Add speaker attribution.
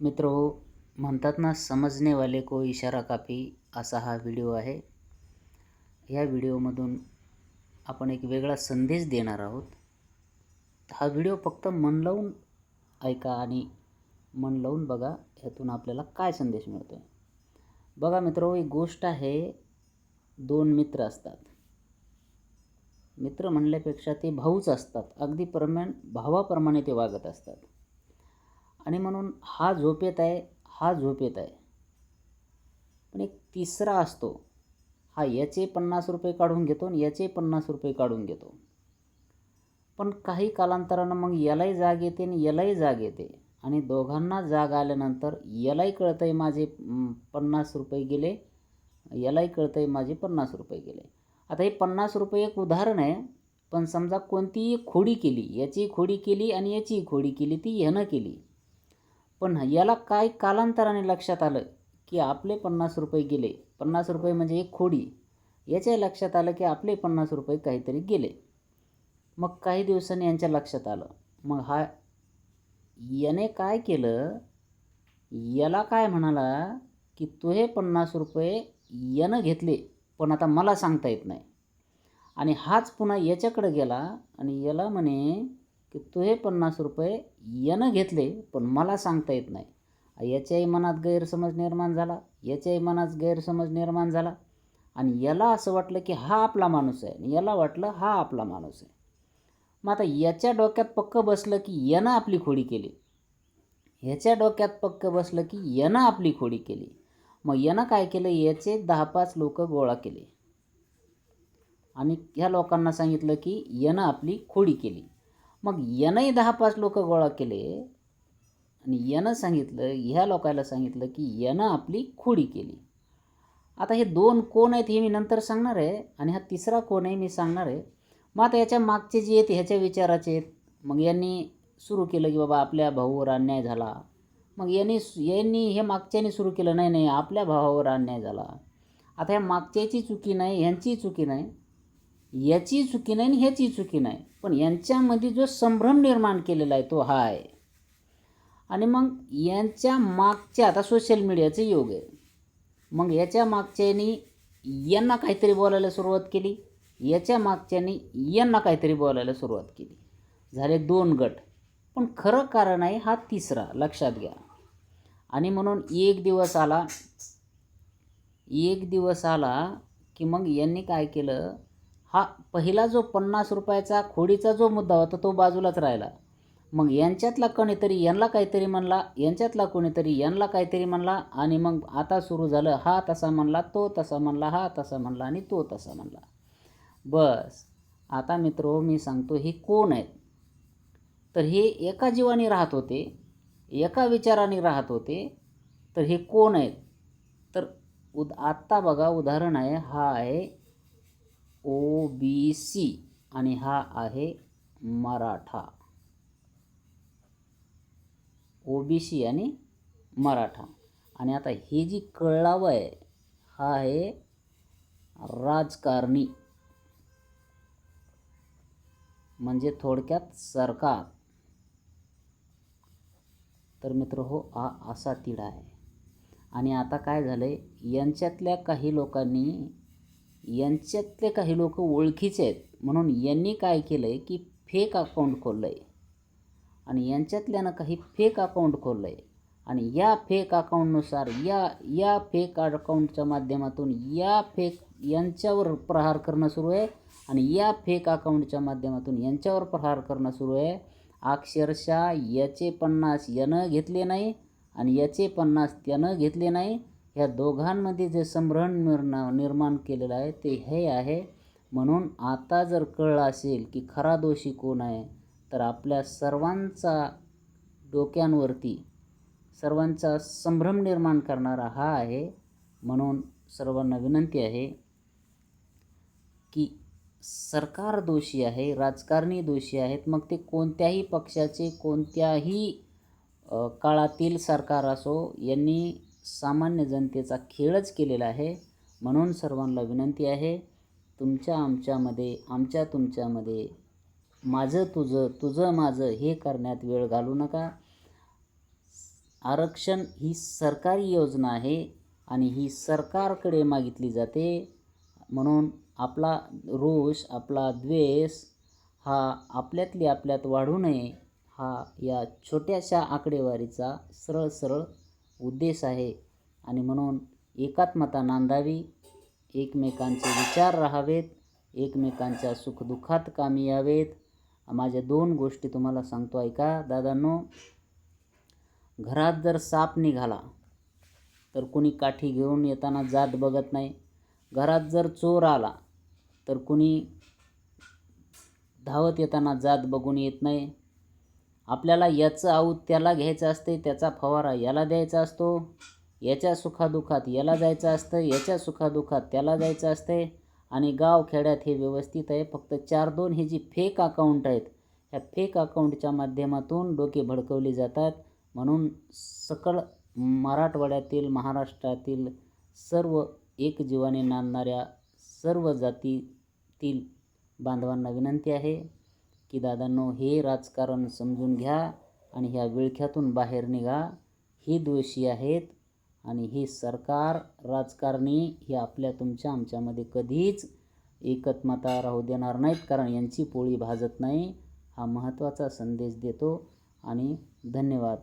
Speaker 1: मित्र हो म्हणतात ना समजणेवाले को इशारा कापी असा हा व्हिडिओ आहे. ह्या व्हिडिओमधून आपण एक वेगळा संदेश देणार आहोत. हा व्हिडिओ फक्त मन लावून ऐका आणि मन लावून बघा ह्यातून आपल्याला काय संदेश मिळतो आहे बघा मित्र हो, एक गोष्ट आहे दोन मित्र असतात. मित्र म्हणल्यापेक्षा ते भाऊच असतात. अगदी प्रमाण भावाप्रमाणे ते वागत असतात. आणि म्हणून हा झोपेत आहे हा झोपेत आहे. पण एक तिसरा असतो हा याचे पन्नास रुपये काढून घेतो आणि याचे पन्नास रुपये काढून घेतो. पण काही कालांतरानं मग यालाही जाग येते आणि यालाही जाग येते. आणि दोघांना जाग आल्यानंतर यालाही कळतं आहे माझे पन्नास रुपये गेले यालाही कळतं आहे माझे पन्नास रुपये गेले. आता हे पन्नास रुपये एक उदाहरण आहे पण समजा कोणतीही खोडी केली याची खोडी केली आणि याची खोडी केली ती ह्यानं केली. पण याला काय कालांतराने लक्षात आलं की आपले पन्नास रुपये गेले? पन्नास रुपये म्हणजे एक खोडी. याच्या लक्षात आलं की आपले पन्नास रुपये काहीतरी गेले. मग काही दिवसांनी यांच्या लक्षात आलं. मग हा याने काय केलं? याला काय म्हणाला की तू हे पन्नास रुपये यानं घेतले पण आता मला सांगता येत नाही. आणि हाच पुन्हा याच्याकडे गेला आणि याला म्हणे की तू हे पन्नास रुपये यानं घेतले पण मला सांगता येत नाही. याच्याही मनात गैरसमज निर्माण झाला याच्याही मनात गैरसमज निर्माण झाला. आणि याला असं वाटलं की हा आपला माणूस आहे आणि याला वाटलं हा आपला माणूस आहे. मग आता याच्या डोक्यात पक्क बसलं की यानं आपली खोडी केली. ह्याच्या डोक्यात पक्क बसलं की यानं आपली खोडी केली. मग यानं काय केलं? याचे दहा पाच लोक गोळा केले. आणि ह्या लोकांना सांगितलं की यानं आपली खोडी केली. मग यानंही दहा पाच लोक गोळा केले आणि यानं सांगितलं ह्या लोकायला सांगितलं की यानं आपली खोडी केली. आता हे दोन कोण आहेत हे मी नंतर सांगणार आहे आणि हा तिसरा कोण आहे मी सांगणार आहे. मग आता याच्या मागचे जे आहेत ह्याच्या विचाराचे आहेत. मग यांनी सुरू केलं की बाबा आपल्या भाऊवर अन्याय झाला. मग यांनी यांनी हे मागच्याने सुरू केलं नाही नाही आपल्या भावावर अन्याय झाला. आता ह्या मागच्याची चुकी नाही ह्यांची चुकी नाही. याची चुकी नाही आणि ह्याची चुकी नाही. पण यांच्यामध्ये जो संभ्रम निर्माण केलेला आहे तो हा आहे. आणि मग यांच्या मागच्या आता सोशल मीडियाचं योग आहे. मग याच्या मागच्यानी यांना काहीतरी बोलायला सुरुवात केली. याच्या मागच्यानी यांना काहीतरी बोलायला सुरुवात केली. झाले दोन गट. पण खरं कारण आहे हा तिसरा. लक्षात घ्या. आणि म्हणून एक दिवस आला. एक दिवस आला की मग यांनी काय केलं? हा पहिला जो पन्नास रुपयाचा खोडीचा जो मुद्दा होता तो बाजूलाच राहिला. मग यांच्यातला कोणीतरी यांना काहीतरी म्हणला यांच्यातला कोणीतरी यांना काहीतरी म्हणला आणि मग आता सुरू झालं हा तसा म्हणला तो तसा म्हणला हा तसा म्हणला आणि तो तसा म्हणला. बस. आता मित्र मी सांगतो हे कोण आहेत? तर हे एका जीवाने राहत होते एका विचाराने राहत होते तर हे कोण आहेत? तर उद आत्ता बघा उदाहरण आहे हा आहे ओ बी सी आणि हा आहे मराठा. ओ बी सी आणि मराठा. आणि आता हे जी कळावं आहे हा आहे राजकारणी. म्हणजे थोडक्यात सरकार. तर मित्र हो हा असा तिढा आहे. आणि आता काय झालं आहे यांच्यातल्या काही लोकांनी यांच्यातले काही लोक ओळखीचे आहेत. म्हणून यांनी काय केलं आहे की फेक अकाउंट खोललं आहे आणि यांच्यातल्यानं काही फेक अकाउंट खोललं आहे आणि या फेक अकाउंटनुसार या या फेक अकाउंटच्या माध्यमातून या फेक यांच्यावर प्रहार करणं सुरू आहे. आणि या फेक अकाउंटच्या माध्यमातून यांच्यावर प्रहार करणं सुरू आहे. अक्षरशः याचे पन्नास यानं घेतले नाही. आणि याचे पन्नास त्यानं घेतले नाही. ह्या दोघांमध्ये जे संभ्रम निर्ना निर्माण केलेलं आहे ते हे आहे. म्हणून आता जर कळलं असेल की खरा दोषी कोण आहे तर आपल्या सर्वांचा डोक्यांवरती सर्वांचा संभ्रम निर्माण करणारा हा आहे. म्हणून सर्वांना विनंती आहे की सरकार दोषी आहे राजकारणी दोषी आहेत मग ते कोणत्याही पक्षाचे कोणत्याही काळातील सरकार असो यांनी सामान्य जनतेचा खेळच केलेला आहे. म्हणून सर्वांना विनंती आहे तुमच्या आमच्यामध्ये आमच्या तुमच्यामध्ये माझं तुझं तुझं माझं हे करण्यात वेळ घालू नका. आरक्षण ही सरकारी योजना आहे आणि ही सरकारकडे मागितली जाते. म्हणून आपला रोष आपला द्वेष हा आपल्यातली आपल्यात वाढू नये. हा या छोट्याशा आकडेवारीचा सरळ सरळ उद्देश आहे आणि म्हणून एकात्मता नांदावी एकमेकांचे विचार राहावेत एकमेकांच्या सुखदुःखात कामी यावेत. माझ्या दोन गोष्टी तुम्हाला सांगतो ऐका. दादांनो घरात जर साप निघाला तर कुणी काठी घेऊन येताना जात बघत नाही. घरात जर चोर आला तर कुणी धावत येताना जात बघून येत नाही. आपल्याला याचं आऊत त्याला घ्यायचं असते त्याचा फवारा याला द्यायचा असतो. याच्या सुखादुखात याला जायचं असतं याच्या सुखादुखात त्याला जायचं असते आणि गाव खेड्यात हे व्यवस्थित आहे फक्त चार दोन हे जी फेक अकाउंट आहेत ह्या फेक अकाउंटच्या माध्यमातून डोके भडकवली जातात. म्हणून सकळ मराठवाड्यातील महाराष्ट्रातील सर्व एकजीवाने नांदणाऱ्या सर्व जातीतील बांधवांना विनंती आहे. की दादांनो हे राजकारण समजून घ्या आणि ह्या विळख्यातून बाहेर निघा. हे दोषी आहेत आणि हे सरकार राजकारणी हे आपल्या तुमच्या आमच्यामध्ये कधीच एकत्मता राहू देणार नाहीत कारण यांची पोळी भाजत नाही. हा महत्त्वाचा संदेश देतो आणि धन्यवाद.